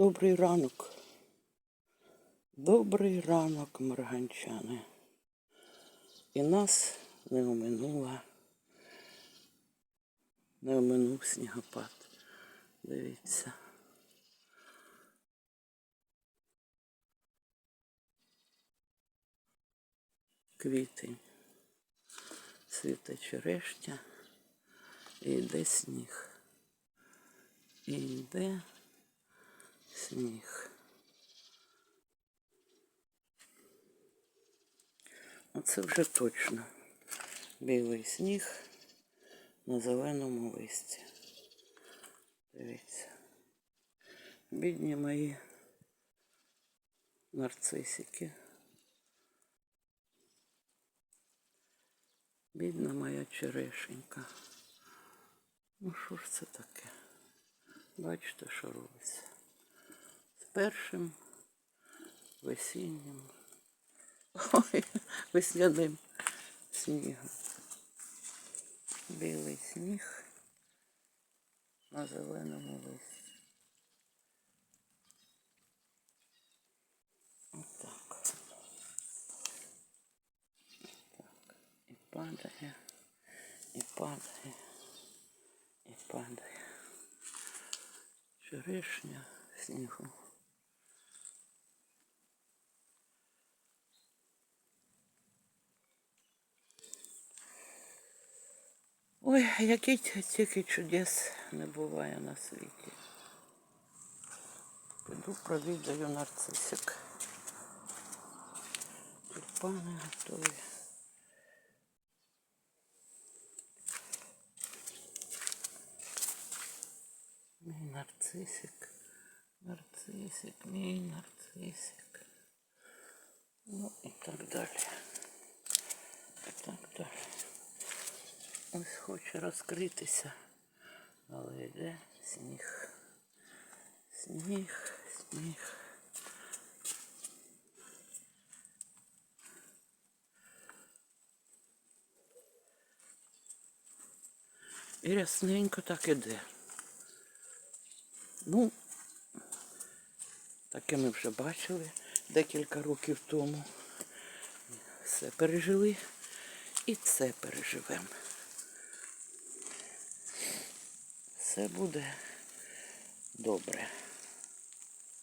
Добрий ранок. Добрий ранок, марганчани. І нас не оминула, не оминув снігопад. Дивіться. Квітень. Світа черешня. І йде сніг. І йде сніг. Оце вже точно. Білий сніг на зеленому листі. Дивіться. Бідні мої нарцисики. Бідна моя черешенька. Ну що ж це таке? Бачите, що робиться. Першим весіннім. Ой, весняним снігом. Білий сніг на зеленому листі. Отак. Так. І падає, і падає, і падає. Черешня в снігу. Ой, який тільки чудес не буває на світі. Піду провідаю нарцисик. Тюльпани готові. Мій нарцисик, нарцисик, мій нарцисик. Ну і так далі. І так далі. Ось хоче розкритися, але йде сніг. Сніг, сніг. І рясненько так іде. Ну, таке ми вже бачили декілька років тому. Все пережили і це переживемо. Все буде добре.